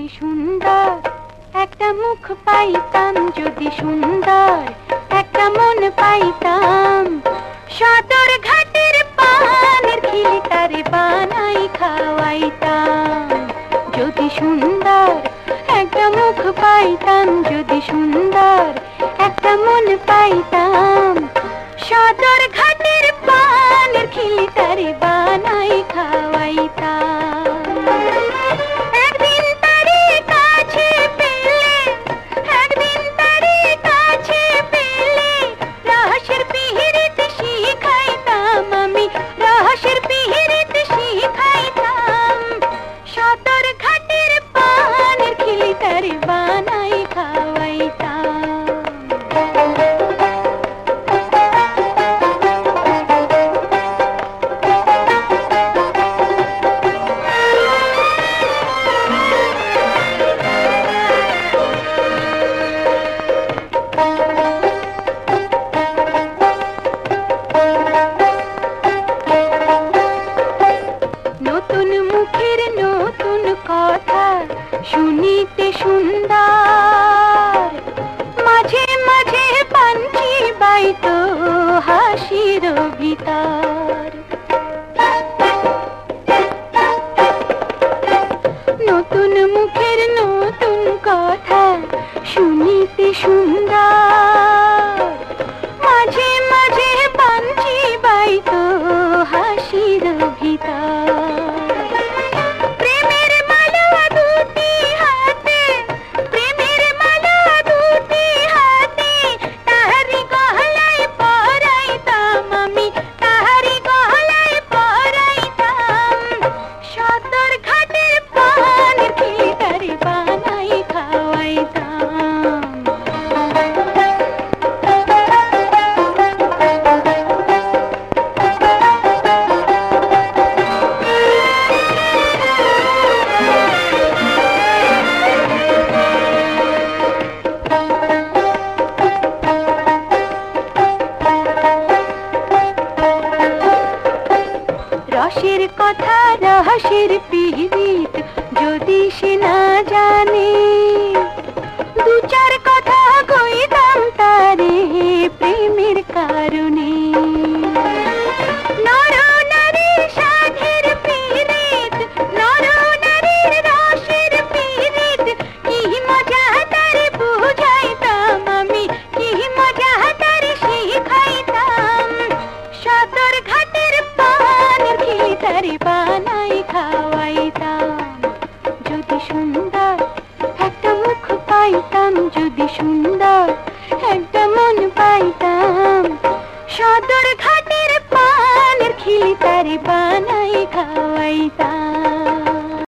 যদি সুন্দর, একটা মুখ পাইতাম যদি সুন্দর, একটা মন পাইতাম। সদর ঘাটের পানের খিলি তারে বানাই খাওয়াইতাম। যদি সুন্দর, একটা মুখ পাইতাম যদি সুন্দর, একটা মন পাইতাম। সদর ঘাটের পানের খিলি শুনিতে সুন্দর। মাঝে মাঝে পাঞ্চি বাইত হাসির ভিতর। নতুন মুখের নতুন কথা শুনিতে সুন্দর। রসের কথা, রহস্যের পিহিত যদি সে না জানে। দু চার কথা কইতাম তারে প্রেমের কারণে। সদর ঘাটের পানের খিলি তারি বানাই খাওয়াইতাম।